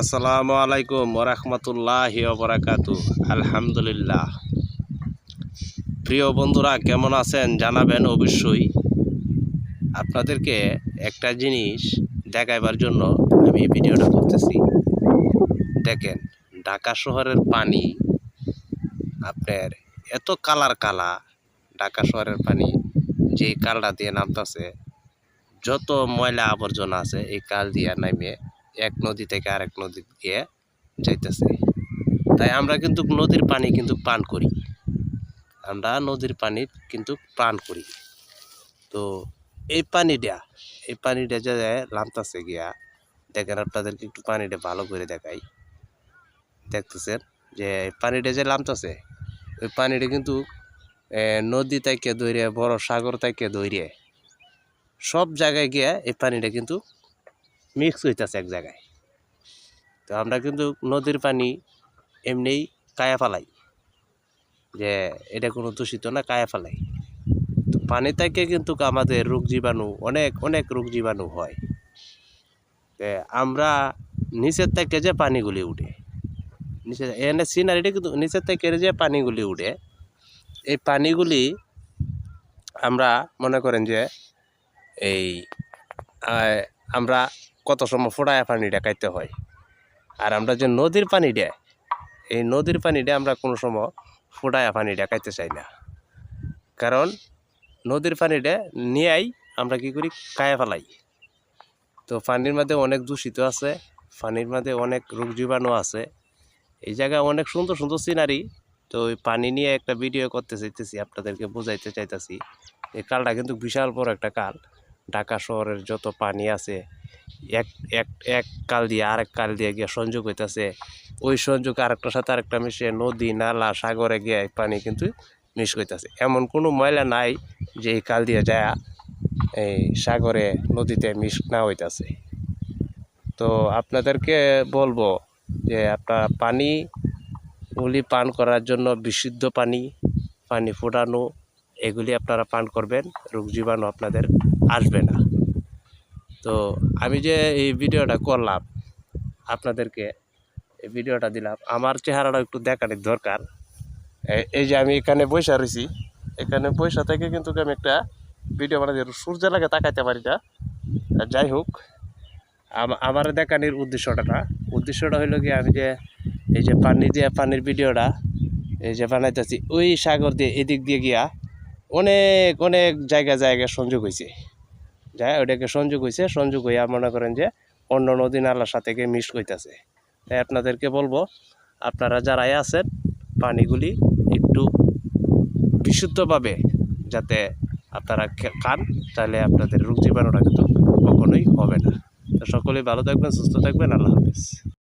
আসসালামু আলাইকুম ওরহমতুল্লাহ বরাকাতু আলহামদুলিল্লাহ। প্রিয় বন্ধুরা, কেমন আছেন? জানাবেন অবশ্যই। আপনাদেরকে একটা জিনিস দেখাইবার জন্য আমি এই ভিডিওটা করতেছি। দেখেন, ঢাকা শহরের পানি, আপনার এত কালার কালা ঢাকা শহরের পানি যে কালটা দিয়ে নামতেছে, যত ময়লা আবর্জনা আছে, এই কাল দিয়ে নামিয়ে এক নদী থেকে আরেক নদী গিয়ে যাইতেছে। তাই আমরা কিন্তু নদীর পানি কিন্তু পান করি। আমরা নদীর পানি কিন্তু পান করি। তো এই পানিটা এই পানিটা যে নামতাছে গিয়া, দেখেন আপনাদেরকে একটু পানিটা ভালো করে দেখাই। দেখতেছেন যে পানিটা যে নামতাছে ওই পানিটা কিন্তু নদী থেকে দৌড়ে বড় সাগর থেকে দৌড়ে সব জায়গায় গিয়ে এই পানিটা কিন্তু মিক্স হইতেছে এক জায়গায়। তো আমরা কিন্তু নদীর পানি এমনিই কায়া ফালাই, যে এটা কোনো দূষিত না, কায়া ফালাই। তো পানি থেকে কিন্তু আমাদের রোগ জীবাণু, অনেক অনেক রোগ জীবাণু হয়। আমরা নিচের থেকে যে পানিগুলি উঠে, নিচে এনে সিনারিটা কিন্তু নিচের থেকে যে পানিগুলি উঠে, এই পানিগুলি আমরা মনে করেন যে এই আমরা কত সময় ফোড়ায় পানিটা খাইতে হয়। আর আমরা যে নদীর পানিটা এই নদীর পানিটা আমরা কোনো সময় ফোড়ায় পানিটা খাইতে চাই না। কারণ নদীর পানিটা নিয়েই আমরা কি করি, কায়া ফেলাই। তো পানির মধ্যে অনেক দূষিত আছে, পানির মধ্যে অনেক রোগ জীবাণু আছে। এই জায়গায় অনেক সুন্দর সুন্দর সিনারি তো ওই পানি নিয়ে একটা ভিডিও করতে চাইতেছি, আপনাদেরকে বোঝাইতে চাইতেছি। এই কালটা কিন্তু বিশাল বড় একটা কাল। ঢাকা শহরের যত পানি আছে এক এক এক কাল দিয়ে আরেক কাল দিয়ে গিয়ে সংযোগ হইতেছে। ওই সংযোগ আরেকটার সাথে আরেকটা মিশে নদী, নালা, সাগরে গিয়ে পানি কিন্তু মিশ হইতেছে এমন কোনো ময়লা নাই যে এই কাল দিয়ে যায় এই সাগরে, নদীতে মিশ না হইতাছে। তো আপনাদেরকে বলব যে আপনার পানি গুলি পান করার জন্য বিশুদ্ধ পানি পানি ফোটানো, এগুলি আপনারা পান করবেন। রোগ জীবাণু আপনাদের আসবে না। তো আমি যে এই ভিডিওটা করলাম, আপনাদেরকে এই ভিডিওটা দিলাম, আমার চেহারাটা একটু দেখানোর দরকার। এই যে আমি এখানে বসে রয়েছি, এখানে বসে থেকে কিন্তু আমি একটা ভিডিও বানাতে সূর্য লাগে তাকাইতে পারি না। যাই হোক, আম- আমার দেখানির উদ্দেশ্যটা না। উদ্দেশ্যটা হইল কি আমি যে এই যে পানি দিয়ে পানির ভিডিওটা এই যে বানাইতেছি, ওই সাগর দিয়ে এদিক দিয়ে গিয়া অনেক অনেক জায়গা জায়গায় সংযোগ হয়েছে যায় ওটাকে সংযোগ হয়েছে সংযোগ হইয়া মনে করেন যে অন্য নদী নালার সাথে মিস হইতেছে তাই আপনাদেরকে বলব, আপনারা যারাই আছেন, পানিগুলি একটু বিশুদ্ধভাবে যাতে আপনারা খান, তাহলে আপনাদের রোগ জীবাণুটা কিন্তু কখনোই হবে না। তো সকলেই ভালো থাকবেন, সুস্থ থাকবেন, আল্লাহ হাফেজ।